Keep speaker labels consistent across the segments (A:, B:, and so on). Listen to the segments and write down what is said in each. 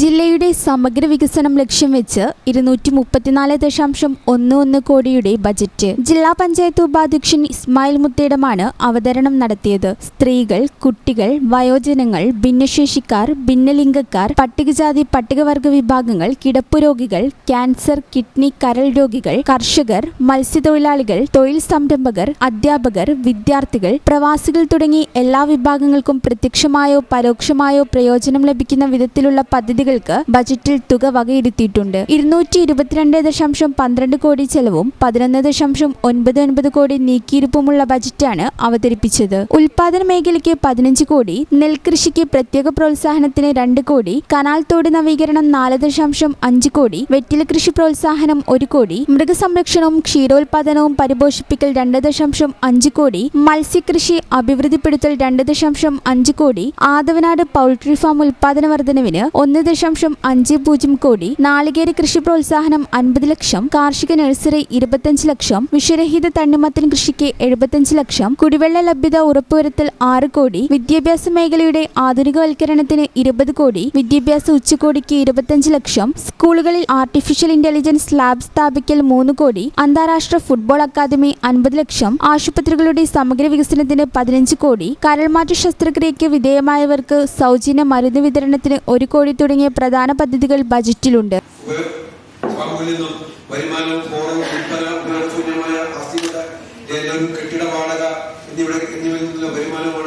A: ജില്ലയുടെ സമഗ്ര വികസനം ലക്ഷ്യം വെച്ച് ഇരുന്നൂറ്റി മുപ്പത്തിനാല് ദശാംശം ഒന്ന് ഒന്ന് കോടിയുടെ ബജറ്റ്. ജില്ലാ പഞ്ചായത്ത് ഉപാധ്യക്ഷൻ ഇസ്മായിൽ മുത്തേടമാണ് അവതരണം നടത്തിയത്. സ്ത്രീകൾ കുട്ടികൾ വയോജനങ്ങൾ ഭിന്നശേഷിക്കാർ ഭിന്നലിംഗക്കാർ പട്ടികജാതി പട്ടികവർഗ വിഭാഗങ്ങൾ കിടപ്പു രോഗികൾ ക്യാൻസർ കിഡ്നി കരൾ രോഗികൾ കർഷകർ മത്സ്യത്തൊഴിലാളികൾ തൊഴിൽ സംരംഭകർ അധ്യാപകർ വിദ്യാർത്ഥികൾ പ്രവാസികൾ തുടങ്ങി എല്ലാ വിഭാഗങ്ങൾക്കും പ്രത്യക്ഷമായോ പരോക്ഷമായോ പ്രയോജനം ലഭിക്കുന്ന വിധത്തിലുള്ള പദ്ധതികൾക്ക് ബജറ്റിൽ തുക വകയിരുത്തിയിട്ടുണ്ട്. ഇരുന്നൂറ്റി ഇരുപത്തിരണ്ട് ദശാംശം പന്ത്രണ്ട് കോടി ചെലവും പതിനൊന്ന് ദശാംശം ഒൻപത് ഒൻപത് കോടി നീക്കിയിരുപ്പുമുള്ള ബജറ്റാണ് അവതരിപ്പിച്ചത്. ഉൽപാദന മേഖലയ്ക്ക് പതിനഞ്ച് കോടി നെൽകൃഷിക്ക് പ്രത്യേക പ്രോത്സാഹനത്തിന് രണ്ട് കോടി കനാൽ തോട് നവീകരണം നാല് ദശാംശം അഞ്ച് കോടി വെറ്റില കൃഷി പ്രോത്സാഹനം ഒരു കോടി മൃഗസംരക്ഷണവും ക്ഷീരോത്പാദനവും പരിപോഷിപ്പിക്കൽ രണ്ട് ദശാംശം അഞ്ച് കോടി മത്സ്യകൃഷി അഭിവൃദ്ധിപ്പെടുത്തൽ രണ്ട് ദശാംശം അഞ്ച് കോടി ആദവനാട് പൗൾട്രി ഫാം ഉൽപാദന വർധനവിന് ഒന്ന് ദശാംശം അഞ്ച് പൂജ്യം കോടി. നാളികേര കൃഷി പ്രോത്സാഹനം അൻപത് ലക്ഷം. കാർഷിക നഴ്സറി ഇരുപത്തഞ്ച് ലക്ഷം. വിഷരഹിത തണ്ണിമത്തൻ കൃഷിക്ക് എഴുപത്തഞ്ച് ലക്ഷം. കുടിവെള്ള ലഭ്യത ഉറപ്പുവരുത്തൽ ആറ് കോടി. വിദ്യാഭ്യാസ മേഖലയുടെ ആധുനികവൽക്കരണത്തിന് ഇരുപത് കോടി. വിദ്യാഭ്യാസ ഉച്ചകോടിക്ക് ഇരുപത്തഞ്ച് ലക്ഷം. സ്കൂളുകളിൽ ആർട്ടിഫിഷ്യൽ ഇന്റലിജൻസ് ലാബ് സ്ഥാപിക്കൽ മൂന്ന് കോടി. അന്താരാഷ്ട്ര ഫുട്ബോൾ അക്കാദമി അൻപത് ലക്ഷം. ആശുപത്രികളുടെ സമഗ്ര വികസനത്തിന് പതിനഞ്ച് കോടി. കരൾമാറ്റ ശസ്ത്രക്രിയയ്ക്ക് വിധേയമായവർക്ക് സൗജന്യ മരുന്ന് വിതരണത്തിന് ഒരു കോടി തുടങ്ങിയ പ്രധാന പദ്ധതികൾ ബജറ്റിലുണ്ട്.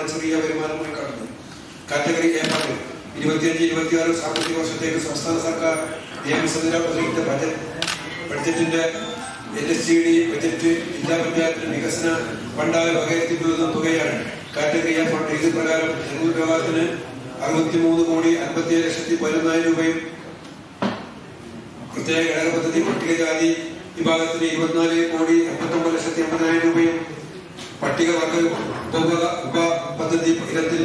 B: ചെറിയ കാറ്റഗറി എ സാമ്പത്തിക സംസ്ഥാന സർക്കാർ ബജറ്റ് ബഡ്ജറ്റിന്റെ ബജറ്റ് ജില്ലാ വികസന ഫണ്ടായി വകയിരുത്തിയിട്ടുള്ള തുകയാണ് കാറ്റഗറി എ ഫണ്ട് ഇത് പ്രകാരം ജനവിഭാഗത്തിന് അറുപത്തിമൂന്ന് കോടി അൻപത്തിയേഴ് ലക്ഷത്തി പതിനൊന്നായിരം രൂപയും പ്രത്യേക ഘടക പദ്ധതി പട്ടികജാതി വിഭാഗത്തിന് ഇരുപത്തിനാല് കോടി അമ്പത്തൊമ്പത് ലക്ഷത്തി അമ്പതിനായിരം രൂപയും പട്ടികവർഗ ഉപ ഉപ പദ്ധതി ഇനത്തിൽ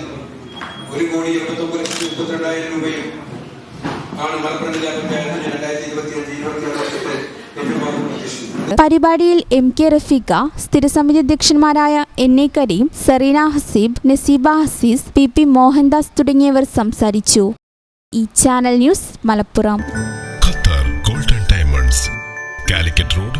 B: ഒരു കോടി എൺപത്തൊമ്പത് ലക്ഷത്തി മുപ്പത്തിരണ്ടായിരം രൂപയും ആണ് മലപ്പുറം ജില്ലാ പഞ്ചായത്തിന് രണ്ടായിരത്തി ഇരുപത്തി അഞ്ച് ഇരുപത്തി ആറ് വർഷത്തെ
A: പരിപാടിയിൽ എം കെ റഫീഖ സ്ഥിരസമിതി അധ്യക്ഷന്മാരായ N A Kareem Sereena Haseeb Naseeba Hasees P P Mohandas തുടങ്ങിയവർ സംസാരിച്ചു. ഈ channel news Malappuram.
C: Qatar golden diamonds Calicut road